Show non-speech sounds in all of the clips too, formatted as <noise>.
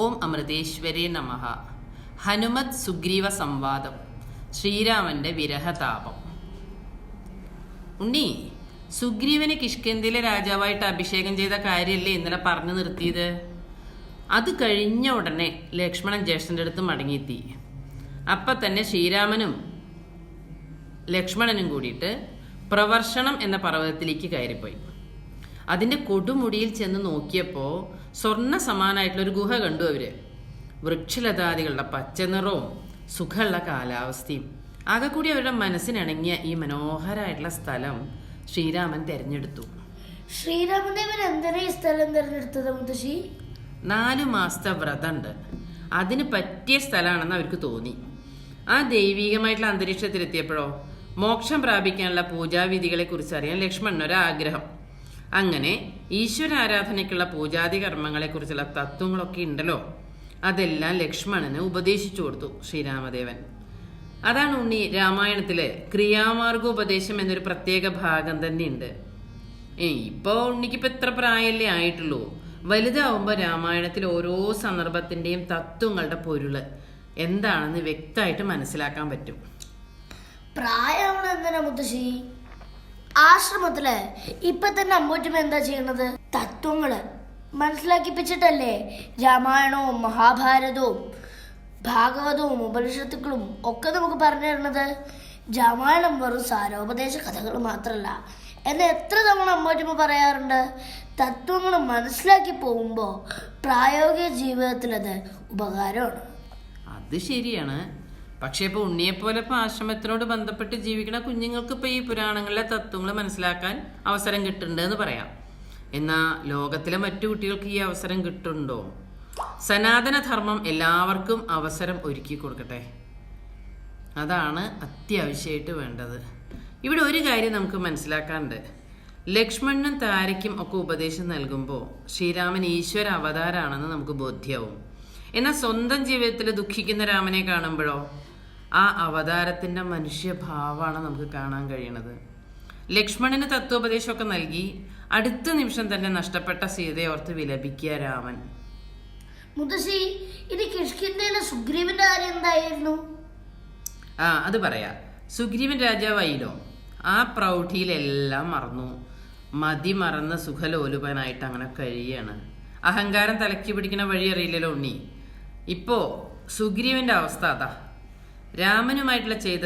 ഓം അമൃതേശ്വരേ നമ. ഹനുമത് സുഗ്രീവ സംവാദം. ശ്രീരാമന്റെ വിരഹതാപം. ഉണ്ണി സുഗ്രീവനെ കിഷ്കന്തിയിലെ രാജാവായിട്ട് അഭിഷേകം ചെയ്ത കാര്യമല്ലേ ഇന്നലെ പറഞ്ഞു നിർത്തിയത്? അത് കഴിഞ്ഞ ഉടനെ ലക്ഷ്മണൻ ജ്യേഷ്ഠന്റെ അടുത്ത് മടങ്ങിയെത്തി. അപ്പം തന്നെ ശ്രീരാമനും ലക്ഷ്മണനും കൂടിയിട്ട് പ്രവർഷണം എന്ന പർവതത്തിലേക്ക് കയറിപ്പോയി. അതിന്റെ കൊടുമുടിയിൽ ചെന്ന് നോക്കിയപ്പോൾ സ്വർണ സമാനായിട്ടുള്ളൊരു ഗുഹ കണ്ടു അവർ വൃക്ഷലതാദികളുടെ പച്ചനിറവും സുഖമുള്ള കാലാവസ്ഥയും. ആകെ കൂടി അവരുടെ മനസ്സിനിണങ്ങിയ ഈ മനോഹരമായിട്ടുള്ള സ്ഥലം ശ്രീരാമൻ തിരഞ്ഞെടുത്തു. ശ്രീരാമദേവൻ എന്തിനാ ഈ സ്ഥലം തിരഞ്ഞെടുത്തത് മുത്തശ്ശി? നാലു മാസത്തെ വ്രതമുണ്ട്. അതിന് പറ്റിയ സ്ഥലമാണെന്ന് അവർക്ക് തോന്നി. ആ ദൈവികമായിട്ടുള്ള അന്തരീക്ഷത്തിലെത്തിയപ്പോഴോ മോക്ഷം പ്രാപിക്കാനുള്ള പൂജാവിധികളെ കുറിച്ച് അറിയാൻ ലക്ഷ്മണൻ ആഗ്രഹം അങ്ങനെ ഈശ്വര ആരാധനയ്ക്കുള്ള പൂജാതി കർമ്മങ്ങളെ കുറിച്ചുള്ള തത്വങ്ങളൊക്കെ ഉണ്ടല്ലോ. അതെല്ലാം ലക്ഷ്മണന് ഉപദേശിച്ചു കൊടുത്തു ശ്രീരാമദേവൻ. അതാണ് ഉണ്ണി രാമായണത്തിലെ ക്രിയാമാർഗോപദേശം എന്നൊരു പ്രത്യേക ഭാഗം തന്നെയുണ്ട്. ഇപ്പോൾ ഇപ്പൊ ഉണ്ണിക്കിപ്പോ എത്ര പ്രായമല്ലേ ആയിട്ടുള്ളൂ. വലുതാവുമ്പോൾ രാമായണത്തിൽ ഓരോ സന്ദർഭത്തിന്റെയും തത്വങ്ങളുടെ പൊരുൾ എന്താണെന്ന് വ്യക്തമായിട്ട് മനസ്സിലാക്കാൻ പറ്റും. പ്രായമാണ് എന്തിനാ മുത്തശ്ശി? ആശ്രമത്തിൽ. ഇപ്പൊ തന്നെ അമ്മൂറ്റമ്മ എന്താ ചെയ്യണത്? തത്വങ്ങൾ. മനസ്സിലാക്കിപ്പിച്ചിട്ടല്ലേ? രാമായണവും മഹാഭാരതവും ഭാഗവതവും ഉപനിഷത്തുക്കളും ഒക്കെ നമുക്ക് പറഞ്ഞു തരുന്നത് രാമായണം വെറും സാരോപദേശ കഥകൾ മാത്രമല്ല എന്ന് എത്ര തവണ അമ്മൂറ്റമ്മ പറയാറുണ്ട്? തത്വങ്ങൾ മനസ്സിലാക്കി പോകുമ്പോൾ പ്രായോഗിക ജീവിതത്തിലത് ഉപകാരമാണ്. അത് ശരിയാണ്. പക്ഷെ ഇപ്പൊ ഉണ്ണിയെപ്പോലെ ഇപ്പൊ ആശ്രമത്തിനോട് ബന്ധപ്പെട്ട് ജീവിക്കുന്ന കുഞ്ഞുങ്ങൾക്ക് ഇപ്പൊ ഈ പുരാണങ്ങളിലെ തത്വങ്ങൾ മനസ്സിലാക്കാൻ അവസരം കിട്ടുന്നുണ്ട് എന്ന് പറയാം. എന്നാ ലോകത്തിലെ മറ്റു കുട്ടികൾക്ക് ഈ അവസരം കിട്ടുന്നുണ്ടോ? സനാതനധർമ്മം എല്ലാവർക്കും അവസരം ഒരുക്കി കൊടുക്കട്ടെ. അതാണ് അത്യാവശ്യമായിട്ട് വേണ്ടത്. ഇവിടെ ഒരു കാര്യം നമുക്ക് മനസ്സിലാക്കാനുണ്ട്. ലക്ഷ്മണനും താരയ്ക്കും ഒക്കെ ഉപദേശം നൽകുമ്പോൾ ശ്രീരാമൻ ഈശ്വര അവതാരാണെന്ന് നമുക്ക് ബോധ്യവും. എന്നാൽ സ്വന്തം ജീവിതത്തിൽ ദുഃഖിക്കുന്ന രാമനെ കാണുമ്പോഴോ? ആ അവതാരത്തിന്റെ മനുഷ്യഭാവമാണ് നമുക്ക് കാണാൻ കഴിയണത് ലക്ഷ്മണന് തത്വോപദേശമൊക്കെ നൽകി അടുത്ത നിമിഷം തന്നെ നഷ്ടപ്പെട്ട സീതയെ ഓർത്ത് വിലപിക്കുക രാമൻ. മുത്തശ്ശി ഇത് കിഷ്കിന്തയിലെ സുഗ്രീവന്റെ കാര്യം എന്തായിരുന്നു? ആ അത് പറയാ. സുഗ്രീവൻ രാജാവായില്ലോ. ആ പ്രൗഢിയിലെല്ലാം മറന്നു. മതി മറന്ന് സുഖലോലുപനായിട്ട് അങ്ങനെ കഴിയാണ്. അഹങ്കാരം തലക്കി പിടിക്കുന്ന വഴി അറിയില്ലല്ലോ ഉണ്ണി. ഇപ്പോ സുഗ്രീവന്റെ അവസ്ഥ അതാ. രാമനുമായിട്ടുള്ള ചെയ്ത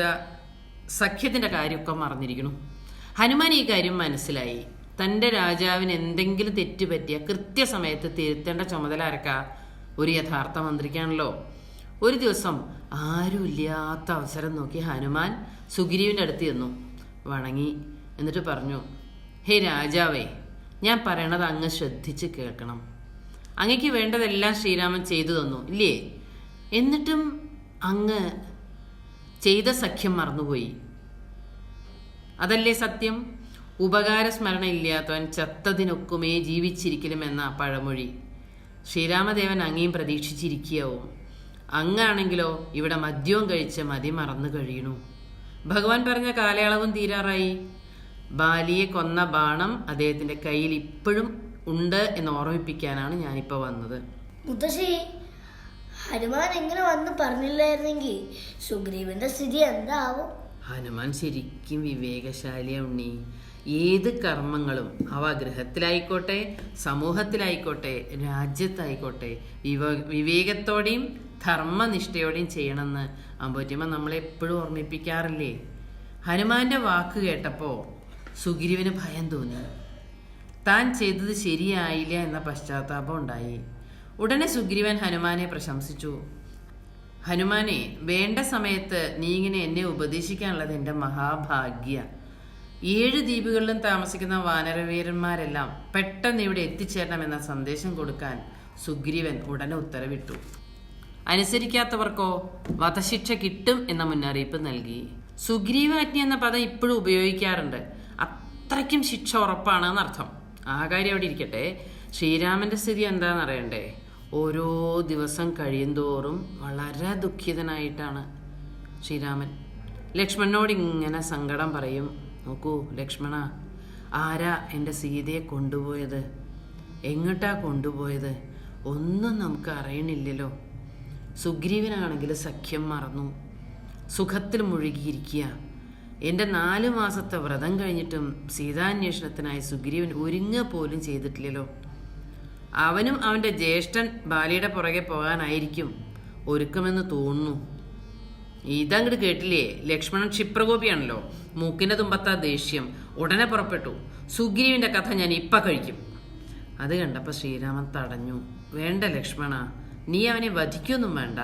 സഖ്യത്തിന്റെ കാര്യമൊക്കെ മറന്നിരിക്കുന്നു. ഹനുമാൻ ഈ കാര്യം മനസ്സിലായി. തന്റെ രാജാവിന് എന്തെങ്കിലും തെറ്റുപറ്റിയ കൃത്യസമയത്ത് തിരുത്തേണ്ട ചുമതല അരക്ക ഒരു യഥാർത്ഥ മന്ത്രിക്കാണല്ലോ. ഒരു ദിവസം ആരുമില്ലാത്ത അവസരം നോക്കി ഹനുമാൻ സുഗ്രീവിന്റെ അടുത്ത് ചെന്നു. വണങ്ങി. എന്നിട്ട് പറഞ്ഞു ഹേ രാജാവേ ഞാൻ പറയണത് അങ്ങ് ശ്രദ്ധിച്ച് കേൾക്കണം. അങ്ങക്ക് വേണ്ടതെല്ലാം ശ്രീരാമൻ ചെയ്തു തന്നു ഇല്ലേ? എന്നിട്ടും അങ്ങ് ചെയ്ത സഖ്യം മറന്നുപോയി. അതല്ലേ സത്യം? ഉപകാര സ്മരണ ഇല്ലാത്തവൻ ചത്തതിനൊക്കുമേ ജീവിച്ചിരിക്കലും എന്ന പഴമൊഴി. ശ്രീരാമദേവൻ അങ്ങേയും പ്രതീക്ഷിച്ചിരിക്കുകയാവും. അങ്ങാണെങ്കിലോ ഇവിടെ മദ്യവും കഴിച്ച് മതി മറന്നു കഴിയണു. ഭഗവാൻ പറഞ്ഞ കാലയളവും തീരാറായി. ബാലിയെ കൊന്ന ബാണം അദ്ദേഹത്തിന്റെ കയ്യിൽ ഇപ്പോഴും ഉണ്ട് എന്ന് ഓർമ്മിപ്പിക്കാനാണ് ഞാനിപ്പോൾ വന്നത്. മുത്തശ്ശി ഹനുമാൻ എങ്ങനെ വന്ന് പറഞ്ഞില്ലായിരുന്നെങ്കിൽ സുഗ്രീവന്റെ സ്ഥിതി എന്താവും? ഹനുമാൻ ശരിക്കും വിവേകശാലിയ ഉണ്ണി. ഏത് കർമ്മങ്ങളും അവ ഗൃഹത്തിലായിക്കോട്ടെ സമൂഹത്തിലായിക്കോട്ടെ രാജ്യത്തായിക്കോട്ടെ വിവ വിവേകത്തോടെയും ധർമ്മനിഷ്ഠയോടെയും ചെയ്യണമെന്ന് അമ്പൂറ്റിയമ്മ നമ്മളെ എപ്പോഴും ഓർമ്മിപ്പിക്കാറില്ലേ? ഹനുമാന്റെ വാക്ക് കേട്ടപ്പോൾ സുഗ്രീവന് ഭയം തോന്നി. താൻ ചെയ്തത് ശരിയായില്ല എന്ന പശ്ചാത്താപം ഉണ്ടായി. ഉടനെ സുഗ്രീവൻ ഹനുമാനെ പ്രശംസിച്ചു. ഹനുമാനെ വേണ്ട സമയത്ത് നീ ഇങ്ങനെ എന്നെ ഉപദേശിക്കാനുള്ളത് എന്റെ മഹാഭാഗ്യ. ഏഴ് ദ്വീപുകളിലും താമസിക്കുന്ന വാനരവീരന്മാരെല്ലാം പെട്ടെന്ന് ഇവിടെ എത്തിച്ചേരണമെന്ന സന്ദേശം കൊടുക്കാൻ സുഗ്രീവൻ ഉടനെ ഉത്തരവിട്ടു. അനുസരിക്കാത്തവർക്കോ വധശിക്ഷ കിട്ടും എന്ന മുന്നറിയിപ്പ് നൽകി. സുഗ്രീവാജ്ഞ എന്ന പദം ഇപ്പോഴും ഉപയോഗിക്കാറുണ്ട്. അത്രയ്ക്കും ശിക്ഷ ഉറപ്പാണ് എന്നർത്ഥം ആ കാര്യം അവിടെ ഇരിക്കട്ടെ. ശ്രീരാമന്റെ സ്ഥിതി എന്താണെന്ന് അറിയണ്ടേ ഓരോ ദിവസം കഴിയുന്തോറും വളരെ ദുഃഖിതനായിട്ടാണ് ശ്രീരാമൻ. ലക്ഷ്മണനോട് ഇങ്ങനെ സങ്കടം പറയും. നോക്കൂ ലക്ഷ്മണ ആരാ എന്റെ സീതയെ കൊണ്ടുപോയത്? എങ്ങോട്ടാ കൊണ്ടുപോയത്? ഒന്നും നമുക്ക് അറിയണില്ലല്ലോ. സുഗ്രീവനാണെങ്കിൽ സഖ്യം മറന്നു. സുഖത്തിൽ മുഴുകിയിരിക്കുക. എന്റെ നാല് മാസത്തെ വ്രതം കഴിഞ്ഞിട്ടും സീതാന്വേഷണത്തിനായി സുഗ്രീവൻ ഒരുങ്ങ പോലും ചെയ്തിട്ടില്ലല്ലോ. അവനും അവന്റെ ജ്യേഷ്ഠൻ ബാലിയുടെ പുറകെ പോകാനായിരിക്കും ഒരുക്കമെന്ന് തോന്നുന്നു. ഇതങ്ങോട്ട് കേട്ടില്ലേ? ലക്ഷ്മണൻ ക്ഷിപ്രകോപിയാണല്ലോ. മൂക്കിന്റെ തുമ്പത്ത ദേഷ്യം. ഉടനെ പുറപ്പെട്ടു. സുഗ്രീവിന്റെ കഥ ഞാൻ ഇപ്പ കഴിക്കും. അത് കണ്ടപ്പോൾ ശ്രീരാമൻ തടഞ്ഞു. വേണ്ട ലക്ഷ്മണ നീ അവനെ വധിക്കൊന്നും വേണ്ട.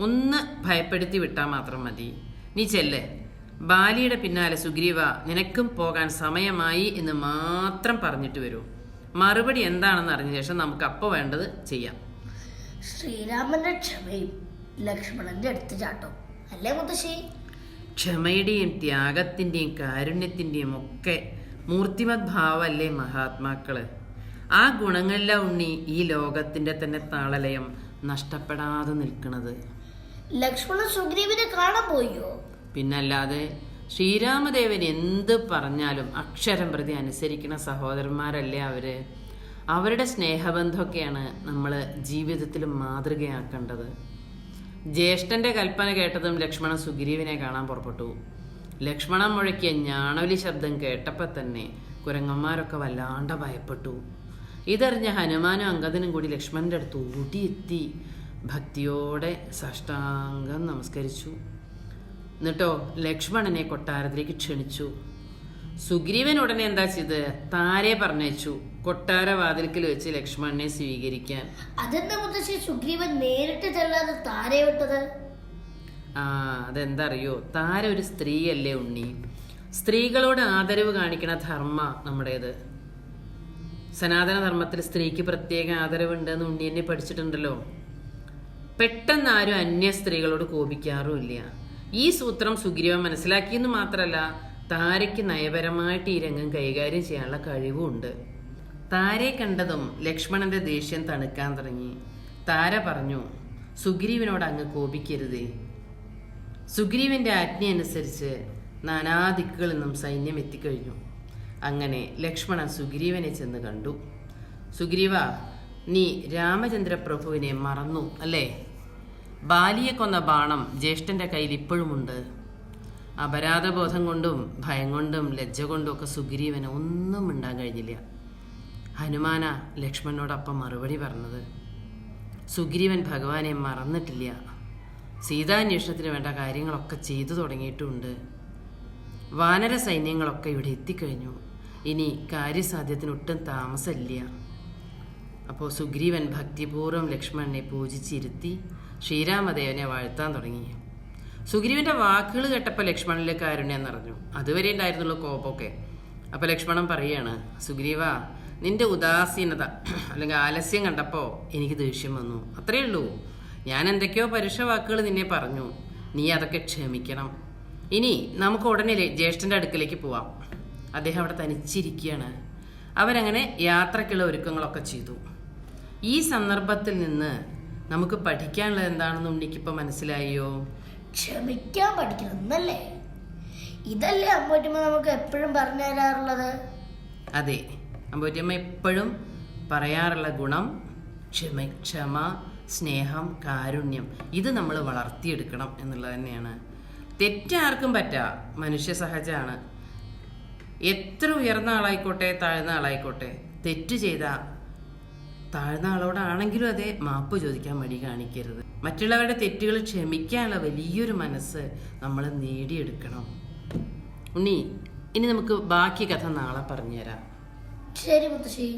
ഒന്ന് ഭയപ്പെടുത്തി വിട്ടാൽ മാത്രം മതി. നീ ചെല്ലേ. ബാലിയുടെ പിന്നാലെ സുഗ്രീവ നിനക്കും പോകാൻ സമയമായി എന്ന് മാത്രം പറഞ്ഞിട്ട് വരൂ. മറുപടി എന്താണെന്ന് അറിഞ്ഞ ശേഷം നമുക്ക് അപ്പോൾ വേണ്ടത് ചെയ്യാം. ശ്രീരാമന്റെ ക്ഷമയും ലക്ഷ്മണന്റെ അടുത്ത് ചാട്ടോ അല്ലേ മുത്തശ്ശി? ക്ഷമയുടെയും ത്യാഗത്തിന്റെയും കാരുണ്യത്തിന്റെയും ഒക്കെ മൂർത്തിമത് ഭാവമല്ലേ മഹാത്മാക്കൾ? ആ ഗുണങ്ങളിലാ ഉണ്ണി ഈ ലോകത്തിന്റെ തന്നെ താളലയം നഷ്ടപ്പെടാതെ നിൽക്കുന്നത് ലക്ഷ്മണ സുഗ്രീവിനെ കാണാൻ പോയോ? പിന്നല്ലാതെ ശ്രീരാമദേവൻ എന്ത് പറഞ്ഞാലും അക്ഷരം പ്രതി അനുസരിക്കുന്ന സഹോദരന്മാരല്ലേ അവർ? അവരുടെ സ്നേഹബന്ധമൊക്കെയാണ് നമ്മൾ ജീവിതത്തിൽ മാതൃകയാക്കേണ്ടത്. ജ്യേഷ്ഠന്റെ കൽപ്പന കേട്ടതും ലക്ഷ്മണൻ സുഗ്രീവിനെ കാണാൻ പുറപ്പെട്ടു. ലക്ഷ്മണൻ മുഴക്കിയ ഞാണൊലി ശബ്ദം കേട്ടപ്പോൾ തന്നെ കുരങ്ങന്മാരൊക്കെ വല്ലാണ്ട് ഭയപ്പെട്ടു. ഇതറിഞ്ഞ ഹനുമാനും അങ്കദനും കൂടി ലക്ഷ്മണന്റെ അടുത്ത് ഓടിയെത്തി ഭക്തിയോടെ സാഷ്ടാംഗം നമസ്കരിച്ചു. എന്നിട്ടോ ലക്ഷ്മണനെ കൊട്ടാരത്തിലേക്ക് ക്ഷണിച്ചു. സുഗ്രീവൻ ഉടനെ എന്താ ചെയ്ത്? താരെ പറഞ്ഞു കൊട്ടാര വാതിൽക്കൽ വെച്ച് ലക്ഷ്മണനെ സ്വീകരിക്കാൻ. അതെന്താ മുത്തശ്ശി? സുഗ്രീവൻ നേരിട്ട് ചെല്ലാതെ താരെ വിട്ടത്? ആ അതെന്താ അറിയോ താര ഒരു സ്ത്രീയല്ലേ ഉണ്ണി. സ്ത്രീകളോട് ആദരവ് കാണിക്കണ ധർമ്മ നമ്മുടേത്. സനാതന ധർമ്മത്തിൽ സ്ത്രീക്ക് പ്രത്യേക ആദരവുണ്ട് എന്ന് ഉണ്ണി എന്നെ പഠിച്ചിട്ടുണ്ടല്ലോ. പെട്ടെന്ന് ആരും അന്യ സ്ത്രീകളോട് കോപിക്കാറുമില്ല. ഈ സൂത്രം സുഗ്രീവൻ മനസ്സിലാക്കിയെന്ന് മാത്രമല്ല താരയ്ക്ക് നയപരമായിട്ട് ഈ രംഗം കൈകാര്യം ചെയ്യാനുള്ള കഴിവുമുണ്ട്. താരെ കണ്ടതും ലക്ഷ്മണന്റെ ദേഷ്യം തണുക്കാൻ തുടങ്ങി. താര പറഞ്ഞു സുഗ്രീവനോട് അങ്ങ് കോപിക്കരുതേ. സുഗ്രീവന്റെ ആജ്ഞ അനുസരിച്ച് നാനാദിക്കുകളിൽ നിന്നും സൈന്യം എത്തിക്കഴിഞ്ഞു. അങ്ങനെ ലക്ഷ്മണൻ സുഗ്രീവനെ ചെന്ന് കണ്ടു. സുഗ്രീവ നീ രാമചന്ദ്രപ്രഭുവിനെ മറന്നു അല്ലേ? ബാലിയെ കൊന്ന ബാണം ജ്യേഷ്ഠന്റെ കയ്യിൽ ഇപ്പോഴുമുണ്ട്. അപരാധബോധം കൊണ്ടും ഭയം കൊണ്ടും ലജ്ജ കൊണ്ടും ഒക്കെ സുഗ്രീവന് ഒന്നും ഉണ്ടാൻ കഴിഞ്ഞില്ല. ഹനുമാന ലക്ഷ്മണനോടൊപ്പം മറുപടി പറഞ്ഞത് സുഗ്രീവൻ ഭഗവാനെ മറന്നിട്ടില്ല. സീതാന്വേഷണത്തിന് വേണ്ട കാര്യങ്ങളൊക്കെ ചെയ്തു തുടങ്ങിയിട്ടുമുണ്ട് വാനര സൈന്യങ്ങളൊക്കെ ഇവിടെ എത്തിക്കഴിഞ്ഞു. ഇനി കാര്യസാധ്യത്തിന് ഒട്ടും താമസമില്ല അപ്പോൾ സുഗ്രീവൻ ഭക്തിപൂർവം ലക്ഷ്മണനെ പൂജിച്ചിരുത്തി ശ്രീരാമദേവനെ വാഴ്ത്താൻ തുടങ്ങി. സുഗ്രീവന്റെ വാക്കുകൾ കേട്ടപ്പോൾ ലക്ഷ്മണനിലെ കാരുണ്യം നിറഞ്ഞു. അതുവരെ ഉണ്ടായിരുന്നുള്ളൂ കോപമൊക്കെ. അപ്പോൾ ലക്ഷ്മണൻ പറയാണ് സുഗ്രീവ നിന്റെ ഉദാസീനത <clears throat> അല്ലെങ്കിൽ ആലസ്യം കണ്ടപ്പോൾ എനിക്ക് ദേഷ്യം വന്നു. അത്രയേ ഉള്ളൂ. ഞാൻ എന്തൊക്കെയോ പരുഷ വാക്കുകൾ നിന്നെ പറഞ്ഞു. നീ അതൊക്കെ ക്ഷമിക്കണം. ഇനി നമുക്ക് ഉടനെ ജ്യേഷ്ഠന്റെ അടുക്കലേക്ക് പോവാം. അദ്ദേഹം അവിടെ തനിച്ചിരിക്കുകയാണ്. അവരങ്ങനെ യാത്രക്കുള്ള ഒരുക്കങ്ങളൊക്കെ ചെയ്തു. ഈ സന്ദർഭത്തിൽ നിന്ന് നമുക്ക് പഠിക്കാനുള്ളത് എന്താണെന്ന് ഉണ്ണിക്കിപ്പോൾ മനസ്സിലായോ? ക്ഷമിക്കാൻ പഠിക്കണം എന്നല്ലേ ഇതല്ലേ അമ്പൂറ്റമ്മ നമുക്ക് എപ്പോഴും പറഞ്ഞു തരാറുള്ളത്? അതെ അമ്പൂറ്റമ്മ എപ്പോഴും പറയാറുള്ള ഗുണം ക്ഷമ ക്ഷമ സ്നേഹം കാരുണ്യം ഇത് നമ്മൾ വളർത്തിയെടുക്കണം എന്നുള്ളത് തന്നെയാണ്. തെറ്റാർക്കും പറ്റാ മനുഷ്യ സഹജമാണ്. എത്ര ഉയർന്ന ആളായിക്കോട്ടെ താഴ്ന്ന ആളായിക്കോട്ടെ തെറ്റ് ചെയ്ത താഴ്ന്ന ആളോടാണെങ്കിലും അതെ മാപ്പ് ചോദിക്കാൻ മടി കാണിക്കരുത്. മറ്റുള്ളവരുടെ തെറ്റുകൾ ക്ഷമിക്കാനുള്ള വലിയൊരു മനസ്സ് നമ്മൾ നേടിയെടുക്കണം. ഉണ്ണി ഇനി നമുക്ക് ബാക്കി കഥ നാളെ പറഞ്ഞുതരാം. ശരി മുത്തശ്ശി.